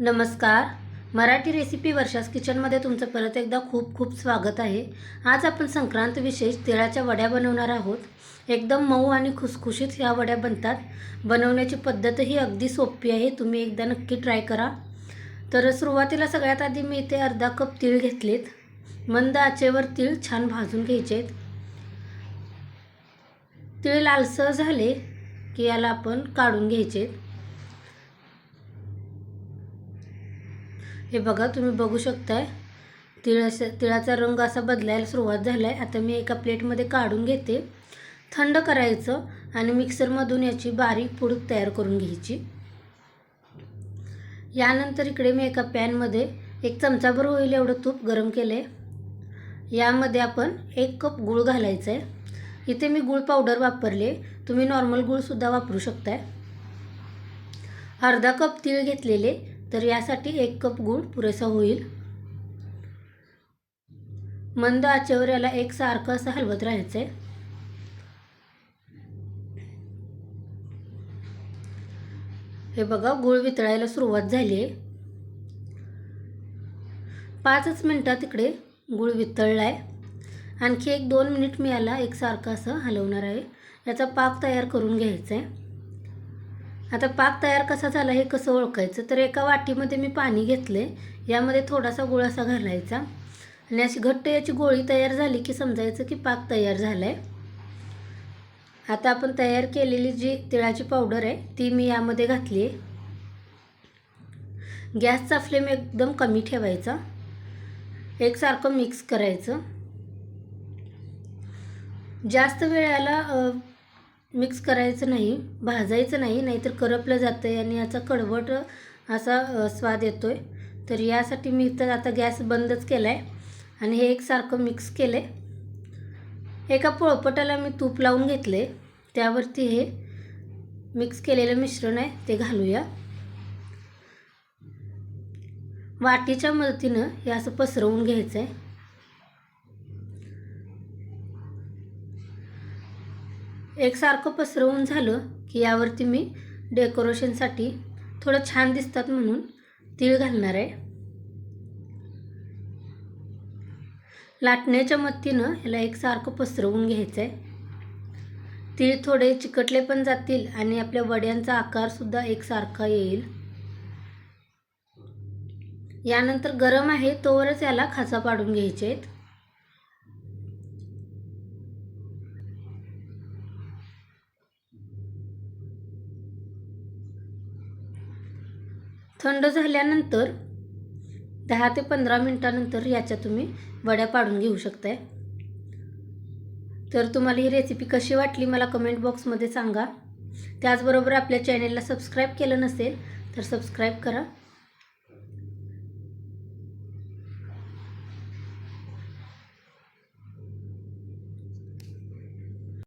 नमस्कार. मराठी रेसिपी वर्षास किचनमध्ये तुमचं परत एकदा खूप खूप स्वागत आहे. आज आपण संक्रांत विशेष तिळाच्या वड्या बनवणार आहोत. एकदम मऊ आणि खुसखुशीत ह्या वड्या बनतात. बनवण्याची पद्धतही अगदी सोपी आहे. तुम्ही एकदा नक्की ट्राय करा. तर सुरुवातीला सगळ्यात आधी मी इथे अर्धा कप तीळ घेतलेत. मंद आचेवर तीळ छान भाजून घ्यायचे आहेत तीळ लालसर झाले की याला आपण काढून घ्यायचे हे बघा तुम्ही बघू शकताय. तिळाचा तिळाचा रंग असा बदलायला सुरुवात झाला आहे आता मी एका प्लेटमध्ये काढून घेते. थंड करायचं आणि मिक्सरमधून याची बारीक पूड तयार करून घ्यायची. यानंतर इकडे मी एका पॅनमध्ये एक चमचाभर होईल एवढं तूप गरम केलं आहे यामध्ये आपण एक कप गूळ घालायचं आहे इथे मी गूळ पावडर वापरले. तुम्ही नॉर्मल गूळसुद्धा वापरू शकताय. अर्धा कप तीळ घेतलेले. तर यासाठी एक कप गूळ पुरेसा होईल. मंद आचेवर याला एक सारखं असं हलवत राहायचं. आहे हे बघा गूळ वितळायला सुरुवात झाली आहे पाचच मिनटात इकडे गूळ वितळला आहे आणखी एक दोन मिनिट मी याला एकसारखं असं हलवणार आहे. याचा पाक तयार करून घ्यायचा आहे आता पाक तयार कसा झाला हे कसं ओळखायचं? तर एका वाटीमध्ये मी पाणी घेतले यामध्ये थोडासा गुळ असा घालायचा. आणि अशी घट्ट याची गोळी तयार झाली की समजायचं की पाक तयार झाला आहे आता आपण तयार केलेली जी तिळाची पावडर आहे ती मी यामध्ये घातली आहे. गॅसचा फ्लेम एकदम कमी ठेवायचा. एकसारखं मिक्स करायचं. जास्त वेळाला मिक्स करायचं नाही भाजायचं नाही नाहीतर करपलं जातं आहे आणि याचा कडवट असा स्वाद येतो आहे तर यासाठी मी तर आता गॅस बंदच केला आहे आणि हे एकसारखं मिक्स केलं आहे एका पोळपटाला मी तूप लावून घेतले त्यावरती हे मिक्स केलेलं मिश्रण आहे ते घालूया. वाटीच्या मदतीनं हे असं पसरवून घ्यायचं आहे एकसारखं पसरवून झालं की यावरती मी डेकोरेशनसाठी थोडं छान दिसतात म्हणून तीळ घालणार आहे. लाटण्याच्या मदतीनं ह्याला एकसारखं पसरवून घ्यायचं आहे. तीळ थोडे चिकटले पण जातील आणि आपल्या वड्यांचा आकारसुद्धा एकसारखा येईल. यानंतर गरम आहे तोवरच याला खाचा पाडून घ्यायचे आहेत. थंड झाल्यानंतर दहा ते पंधरा मिनटानंतर याच्या तुम्ही वड्या पाडून घेऊ शकताय. तर तुम्हाला ही रेसिपी कशी वाटली मला कमेंट बॉक्समध्ये सांगा. त्याचबरोबर आपल्या चॅनेलला सबस्क्राईब केलं नसेल तर सबस्क्राईब करा.